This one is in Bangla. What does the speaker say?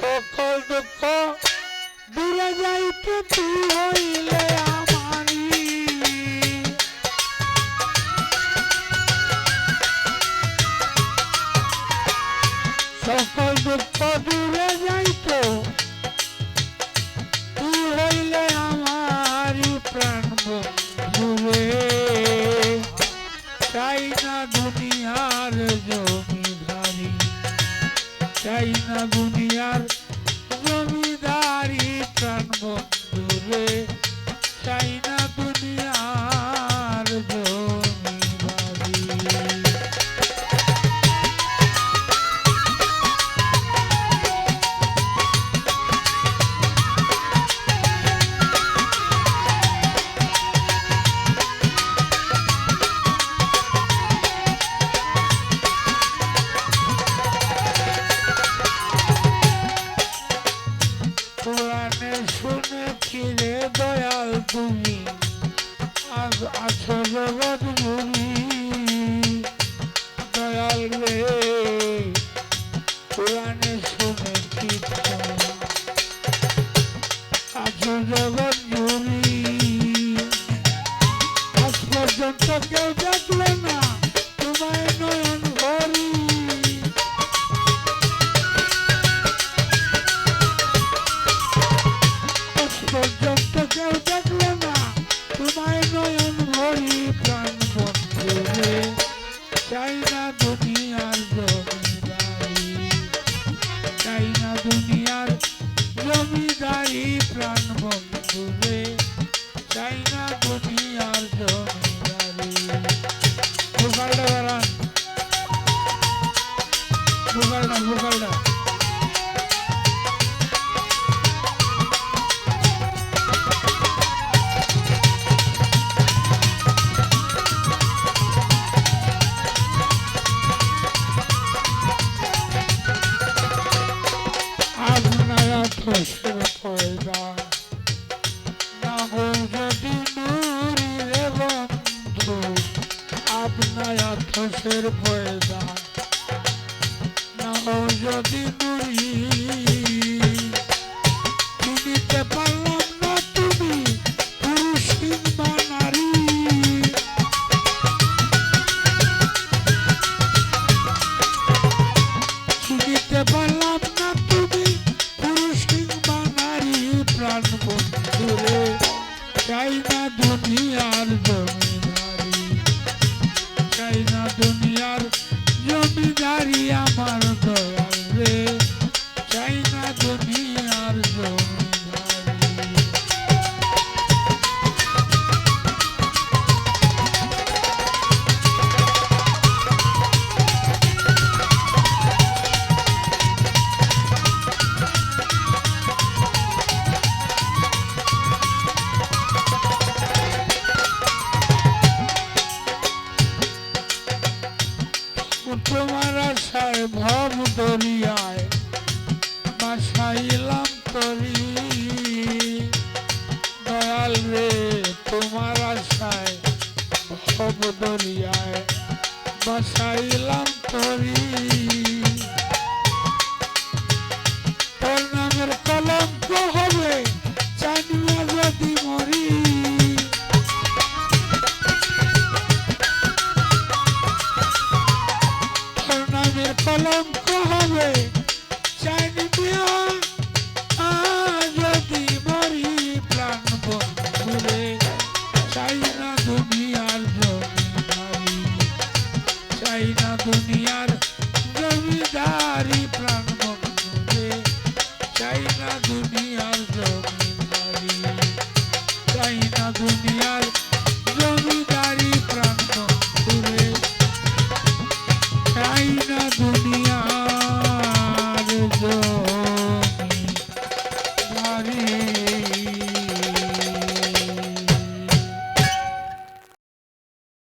সকল দুঃখ দূরে যাইতে তুই হইলে আমারি সকল দুঃখ দূরে যাইতো তুই হইলে আমারি প্রাণ বন্ধুরে চাই না দুনিয়ার জমিদারি চাই না দুনিয়ার জমিদারি প্রাণ বন্ধুরে। তুমি আজ আছো জগৎ জুড়ি দয়াল রে পুরাণে শুনেছি আছো জগৎ যদি নুরি রে বন্ধু আপনারা যদি নুরি যায় না তোমার আশায় ভব দরিয়ায় বাসাইলাম তরি। দয়াল রে, তোমার আশায় ভব দরিয়ায় বাসাইলাম তরি। তোর নামের কলম কলঙ্ক হবে।